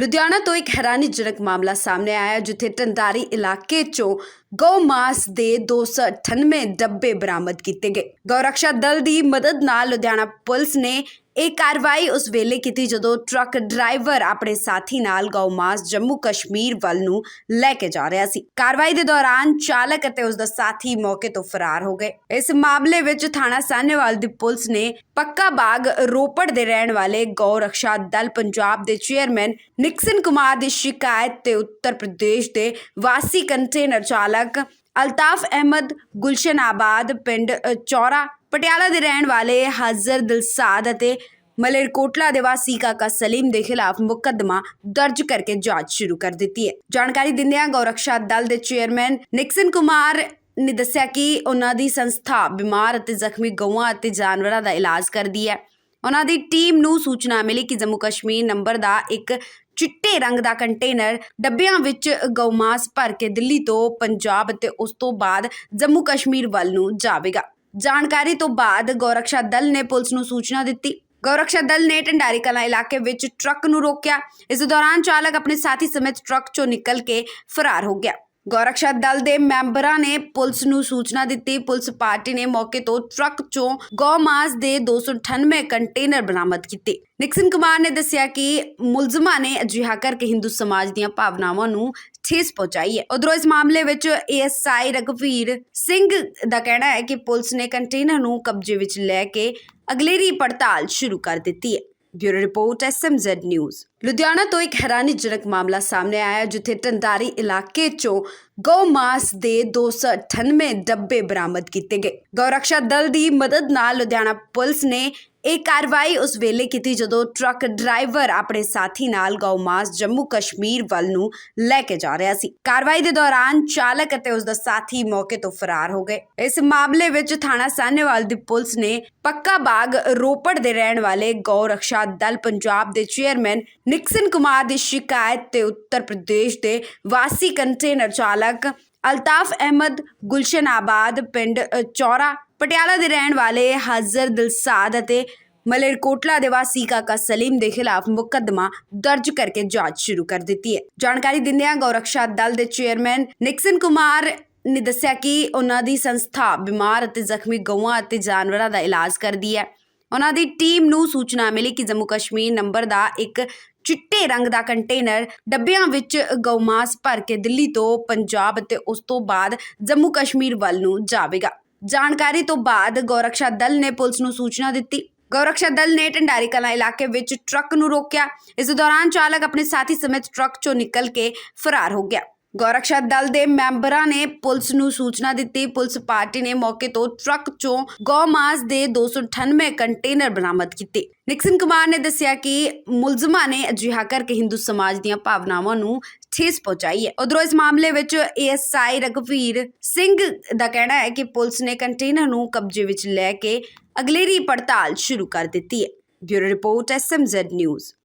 ਲੁਧਿਆਣਾ ਤੋਂ ਇੱਕ ਹੈਰਾਨੀਜਨਕ ਮਾਮਲਾ ਸਾਹਮਣੇ ਆਇਆ ਜਿੱਥੇ ਟੰਡਾਰੀ ਇਲਾਕੇ 'ਚੋਂ ਗਊ ਮਾਸ ਦੇ 298 ਡੱਬੇ ਬਰਾਮਦ ਕੀਤੇ ਗਏ। ਗਊਰਕਸ਼ਾ ਦਲ ਦੀ ਮਦਦ ਨਾਲ ਲੁਧਿਆਣਾ ਪੁਲਿਸ ਨੇ ਇਹ ਕਾਰਵਾਈ ਉਸ ਵੇਲੇ ਕੀਤੀ ਜਦੋਂ ਟਰੱਕ ਡਰਾਈਵਰ ਆਪਣੇ ਸਾਥੀ ਨਾਲ ਗਊ ਜੰਮੂ ਕਸ਼ਮੀਰ ਵੱਲ ਨੂੰ ਲੈ ਕੇ ਜਾ ਰਿਹਾ ਸੀ। ਕਾਰਵਾਈ ਦੇ ਦੌਰਾਨ ਚਾਲਕ ਅਤੇ ਉਸ ਦਾ ਸਾਥੀ ਮੌਕੇ ਤੋਂ ਫਰਾਰ ਹੋ ਗਏ। ਇਸ ਮਾਮਲੇ ਵਿੱਚ ਥਾਣਾ ਸਾਹਨੇਵਾਲ ਦੀ ਪੁਲਿਸ ਨੇ ਪੱਕਾ ਬਾਗ ਰੋਪੜ ਦੇ ਰਹਿਣ ਵਾਲੇ ਗਊ ਰਕਸ਼ਾ ਦਲ ਪੰਜਾਬ ਦੇ ਚੇਅਰਮੈਨ ਨਿਕਸਨ ਕੁਮਾਰ ਦੀ ਸ਼ਿਕਾਇਤ ਤੇ ਉੱਤਰ ਪ੍ਰਦੇਸ਼ ਦੇ ਵਾਸੀ ਕੰਟੇਨਰ ਚਾਲਕ ਅਲਤਾਫ ਅਹਿਮਦ ਗੁਲਸ਼ਨ ਆਬਾਦ ਪਿੰਡ ਚੌਰਾ, ਪਟਿਆਲਾ ਦੇ ਰਹਿਣ ਵਾਲੇ ਹਾਜ਼ਰ ਦਿਲਸਾਦ ਅਤੇ ਮਲੇਰਕੋਟਲਾ ਦੇ ਵਾਸੀ ਕਾਕਾ ਸਲੀਮ ਦੇ ਖਿਲਾਫ ਮੁਕੱਦਮਾ ਦਰਜ ਕਰਕੇ ਜਾਂਚ ਸ਼ੁਰੂ ਕਰ ਦਿੱਤੀ ਹੈ। ਜਾਣਕਾਰੀ ਦਿੰਦਿਆਂ ਗੌਰਕਸ਼ਾ ਦਲ ਦੇ ਚੇਅਰਮੈਨ ਨਿਕਸਨ ਕੁਮਾਰ ਨੇ ਦੱਸਿਆ ਕਿ ਉਹਨਾਂ ਦੀ ਸੰਸਥਾ ਬਿਮਾਰ ਅਤੇ ਜ਼ਖਮੀ ਗਊਆਂ ਅਤੇ ਜਾਨਵਰਾਂ ਦਾ ਇਲਾਜ ਕਰਦੀ ਹੈ। ਉਹਨਾਂ ਦੀ ਟੀਮ ਨੂੰ ਸੂਚਨਾ ਮਿਲੀ ਕਿ ਜੰਮੂ ਕਸ਼ਮੀਰ ਨੰਬਰ ਦਾ ਇੱਕ ਚਿੱਟੇ ਰੰਗ ਦਾ ਕੰਟੇਨਰ ਡੱਬਿਆਂ ਵਿੱਚ ਗਊਮਾਸ ਭਰ ਕੇ ਦਿੱਲੀ ਤੋਂ ਪੰਜਾਬ ਅਤੇ ਉਸ ਤੋਂ ਬਾਅਦ ਜੰਮੂ ਕਸ਼ਮੀਰ ਵੱਲ ਨੂੰ ਜਾਵੇਗਾ। ਜਾਣਕਾਰੀ ਤੋਂ ਬਾਅਦ ਗੌਰਕਸ਼ਾ ਦਲ ਨੇ ਪੁਲਿਸ ਨੂੰ ਸੂਚਨਾ ਦਿੱਤੀ। ਗੌਰਕਸ਼ਾ ਦਲ ਨੇ ਢੰਡਾਰੀ ਕਲਾਂ ਇਲਾਕੇ ਵਿੱਚ ਟਰੱਕ ਨੂੰ ਰੋਕਿਆ। ਇਸ ਦੌਰਾਨ ਚਾਲਕ ਆਪਣੇ ਸਾਥੀ ਸਮੇਤ ਟਰੱਕ ਚੋਂ ਨਿਕਲ ਕੇ ਫਰਾਰ ਹੋ ਗਿਆ। ਗੌਰਕਸ਼ਾ ਦਲ ਦੇ ਮੈਂਬਰਾਂ ਨੇ ਪੁਲਿਸ ਨੂੰ ਸੂਚਨਾ ਦਿੱਤੀ। ਪੁਲਿਸ ਪਾਰਟੀ ਨੇ ਮੌਕੇ ਤੋਂ ਟਰੱਕ ਚੋਂ ਗੋਮਾਸ ਦੇ 298 ਕੰਟੇਨਰ ਬਰਾਮਦ ਕੀਤੇ। ਨਿਕਸਨ ਕੁਮਾਰ ਨੇ ਦੱਸਿਆ ਕਿ ਮੁਲਜ਼ਮਾਂ ਨੇ ਅਜਿਹਾ ਕਰਕੇ ਹਿੰਦੂ ਸਮਾਜ ਦੀਆਂ ਭਾਵਨਾਵਾਂ ਨੂੰ ਠੇਸ ਪਹੁੰਚਾਈ ਹੈ। ਉਧਰੋਂ ਇਸ ਮਾਮਲੇ ਵਿੱਚ ਏਐਸਆਈ ਰਘਵੀਰ ਸਿੰਘ ਦਾ ਕਹਿਣਾ ਹੈ ਕਿ ਪੁਲਿਸ ਨੇ ਕੰਟੇਨਰ ਨੂੰ ਕਬਜ਼ੇ ਵਿੱਚ ਲੈ ਕੇ ਅਗਲੇਰੀ ਪੜਤਾਲ ਸ਼ੁਰੂ ਕਰ ਦਿੱਤੀ ਹੈ। Bureau report SMZ news. Ludhiana ਤੋਂ ਇੱਕ ਹੈਰਾਨੀਜਨਕ ਮਾਮਲਾ ਸਾਹਮਣੇ ਆਇਆ, ਜਿੱਥੇ ਟੰਡਾਰੀ ਇਲਾਕੇ 'ਚੋਂ ਗਊ ਮਾਸ ਦੇ 298 ਡੱਬੇ ਬਰਾਮਦ ਕੀਤੇ ਗਏ। ਗਊਰਕਸ਼ਾ ਦਲ ਦੀ ਮਦਦ ਨਾਲ ਲੁਧਿਆਣਾ ਪੁਲਿਸ ਨੇ ਇਹ ਕਾਰਵਾਈ ਉਸ ਵੇਲੇ ਕੀਤੀ ਜਦੋਂ ਟਰੱਕ ਡਰਾਈਵਰ ਆਪਣੇ ਸਾਥੀ ਨਾਲ ਗਊ ਮਾਸ ਜੰਮੂ ਕਸ਼ਮੀਰ ਵੱਲ ਨੂੰ ਲੈ ਕੇ ਜਾ ਰਿਹਾ ਸੀ। ਕਾਰਵਾਈ ਦੇ ਦੌਰਾਨ ਚਾਲਕ ਅਤੇ ਉਸ ਦਾ ਸਾਥੀ ਮੌਕੇ ਤੋਂ ਫਰਾਰ ਹੋ ਗਏ। ਇਸ ਮਾਮਲੇ ਵਿੱਚ ਥਾਣਾ ਸਾਹਨੇਵਾਲ ਦੀ ਪੁਲਿਸ ਨੇ ਪੱਕਾ ਬਾਗ ਰੋਪੜ ਦੇ ਰਹਿਣ ਵਾਲੇ ਗਊ ਰਕਸ਼ਾ ਦਲ ਪੰਜਾਬ ਦੇ ਚੇਅਰਮੈਨ ਨਿਕਸਨ ਕੁਮਾਰ ਦੀ ਸ਼ਿਕਾਇਤ ਤੇ ਉੱਤਰ ਪ੍ਰਦੇਸ਼ ਦੇ ਵਾਸੀ ਕੰਟੇਨਰ ਚਾਲਕ ਅਲਤਾਫ ਅਹਿਮਦ ਗੁਲਸ਼ਨ ਆਬਾਦ ਪਿੰਡ ਚੌਰਾ, ਪਟਿਆਲਾ ਦੇ ਰਹਿਣ ਵਾਲੇ ਹਾਜ਼ਰ ਦਿਲਸਾਦ ਅਤੇ ਮਲੇਰਕੋਟਲਾ ਦੇ ਵਾਸੀ ਕਾਕਾ ਸਲੀਮ ਦੇ ਖਿਲਾਫ ਮੁਕੱਦਮਾ ਦਰਜ ਕਰਕੇ ਜਾਂਚ ਸ਼ੁਰੂ ਕਰ ਦਿੱਤੀ ਹੈ। ਜਾਣਕਾਰੀ ਦਿੰਦਿਆਂ ਗੌਰਕਸ਼ਾ ਦਲ ਦੇ ਚੇਅਰਮੈਨ ਨਿਕਸਨ ਕੁਮਾਰ ਨੇ ਦੱਸਿਆ ਕਿ ਉਹਨਾਂ ਦੀ ਸੰਸਥਾ ਬਿਮਾਰ ਅਤੇ ਜ਼ਖਮੀ ਗਊਆਂ ਅਤੇ ਜਾਨਵਰਾਂ ਦਾ ਇਲਾਜ ਕਰਦੀ ਹੈ। ਉਹਨਾਂ ਦੀ ਟੀਮ ਨੂੰ ਸੂਚਨਾ ਮਿਲੀ ਕਿ ਜੰਮੂ ਕਸ਼ਮੀਰ ਨੰਬਰ ਦਾ ਇੱਕ ਚਿੱਟੇ ਰੰਗ ਦਾ ਕੰਟੇਨਰ ਡੱਬਿਆਂ ਵਿੱਚ ਗਊਮਾਸ ਭਰ ਕੇ ਦਿੱਲੀ ਤੋਂ ਪੰਜਾਬ ਅਤੇ ਉਸ ਤੋਂ ਬਾਅਦ ਜੰਮੂ ਕਸ਼ਮੀਰ ਵੱਲ ਨੂੰ ਜਾਵੇਗਾ। ਜਾਣਕਾਰੀ ਤੋਂ ਬਾਅਦ ਗੌਰਕਸ਼ਾ ਦਲ ਨੇ ਪੁਲਿਸ ਨੂੰ ਸੂਚਨਾ ਦਿੱਤੀ। ਗੌਰਕਸ਼ਾ ਦਲ ਨੇ ਢੰਡਾਰੀ ਕਲਾਂ ਇਲਾਕੇ ਵਿੱਚ ਟਰੱਕ ਨੂੰ ਰੋਕਿਆ। ਇਸ ਦੌਰਾਨ ਚਾਲਕ ਆਪਣੇ ਸਾਥੀ ਸਮੇਤ ਟਰੱਕ ਚੋਂ ਨਿਕਲ ਕੇ ਫਰਾਰ ਹੋ ਗਿਆ। ਗੌਰਕਸ਼ਾ ਦਲ ਦੇ ਮੈਂਬਰਾਂ ਨੇ ਪੁਲਿਸ ਨੂੰ ਸੂਚਨਾ ਦਿੱਤੀ। ਪੁਲਿਸ ਪਾਰਟੀ ਨੇ ਮੌਕੇ ਤੋਂ ਟਰੱਕ ਚੋਂ ਗੌਮਾਸ ਦੇ 298 ਕੰਟੇਨਰ ਬਰਾਮਦ ਕੀਤੇ। ਨਿਕਸਨ ਕੁਮਾਰ ਨੇ ਦੱਸਿਆ ਕਿ ਮੁਲਜ਼ਮਾਂ ਨੇ ਅਜਿਹਾ ਕਰਕੇ ਹਿੰਦੂ ਸਮਾਜ ਦੀਆਂ ਭਾਵਨਾਵਾਂ ਨੂੰ ਠੇਸ ਪਹੁੰਚਾਈ ਹੈ। ਉਧਰੋਂ ਇਸ ਮਾਮਲੇ ਵਿੱਚ ਏਐਸਆਈ ਰਘਵੀਰ ਸਿੰਘ ਦਾ ਕਹਿਣਾ ਹੈ ਕਿ ਪੁਲਿਸ ਨੇ ਕੰਟੇਨਰ ਨੂੰ ਕਬਜ਼ੇ ਵਿੱਚ ਲੈ ਕੇ ਅਗਲੇਰੀ ਪੜਤਾਲ ਸ਼ੁਰੂ ਕਰ ਦਿੱਤੀ ਹੈ। Bureau report SMZ news.